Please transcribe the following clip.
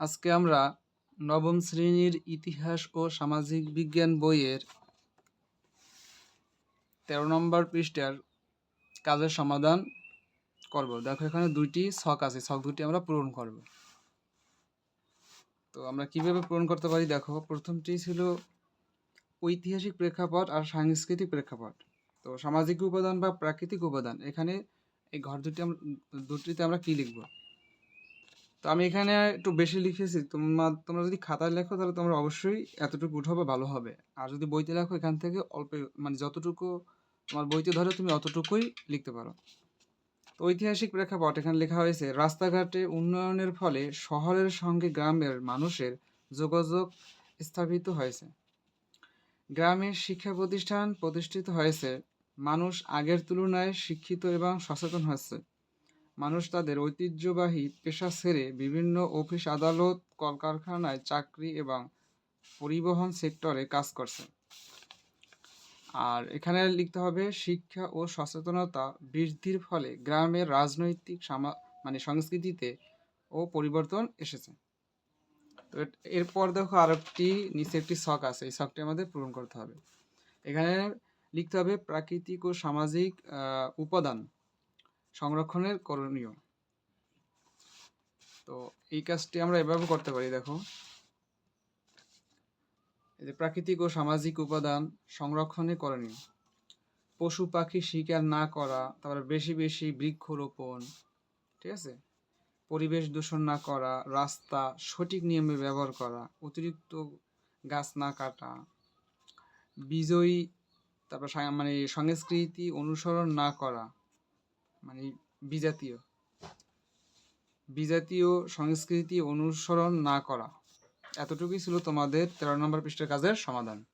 আজকে আমরা নবম শ্রেণির ইতিহাস ও সামাজিক বিজ্ঞান বইয়ের তেরো নম্বর পৃষ্ঠার কাজের সমাধান করব। দেখো, এখানে দুইটি ছক আছে। ছক দুটি আমরা পূরণ করব। তো আমরা কীভাবে পূরণ করতে পারি? দেখো, প্রথমটি ছিল ঐতিহাসিক প্রেক্ষাপট আর সাংস্কৃতিক প্রেক্ষাপট। তো সামাজিক উপাদান বা প্রাকৃতিক উপাদান, এখানে এই ঘর দুটি দুটিতে আমরা কি লিখব? তো আমি এখানে একটু বেশি লিখেছি। তোমার, তোমরা যদি খাতায় লেখো, তাহলে তোমরা অবশ্যই এতটুকু উঠাবে, ভালো হবে। আর যদি বইতে লেখো, এখান থেকে অল্প মানে যতটুকু তোমার বইতে ধরে, তুমি অতটুকুই লিখতে পারো। তো ঐতিহাসিক প্রেক্ষাপট এখানে লেখা হয়েছে, রাস্তাঘাটে উন্নয়নের ফলে শহরের সঙ্গে গ্রামের মানুষের যোগাযোগ স্থাপিত হয়েছে। গ্রামের শিক্ষা প্রতিষ্ঠান প্রতিষ্ঠিত হয়েছে। মানুষ আগের তুলনায় শিক্ষিত এবং সচেতন হয়েছে। মানুষ তাদের ঐতিহ্যবাহী পেশা ছেড়ে বিভিন্ন অফিস, আদালত, কলকারখানায় চাকরি এবং পরিবহন সেক্টরে কাজ করছে আর এখানে লিখতে হবে, শিক্ষা ও সচেতনতা বৃদ্ধির ফলে গ্রামের রাজনৈতিক মানে সংস্কৃতিতে ও পরিবর্তন এসেছে। তো এরপর দেখো আর একটি নিচে একটি শখ আছে, এই শখটি আমাদের পূরণ করতে হবে। এখানে লিখতে হবে প্রাকৃতিক ও সামাজিক উপাদান। সংরক্ষণের করণীয়। তো এই কাজটি আমরা এভাবে করতে পারি, দেখো। এই প্রাকৃতিক ও সামাজিক উপাদান সংরক্ষণে করণীয়। পশু পাখি শিকার না করা, তারপরে বেশি বেশি বৃক্ষরোপণ, ঠিক আছে? পরিবেশ দূষণ না করা, রাস্তা সঠিক নিয়মে ব্যবহার করা, অতিরিক্ত গাছ না কাটা, বিজয়ী, তারপর মানে সংস্কৃতি অনুসরণ না করা মানে বিজাতীয়। বিজাতীয় সংস্কৃতি অনুসরণ না করা। এতটুকুই ছিল তোমাদের তেরো নম্বর পৃষ্ঠের কাজের সমাধান।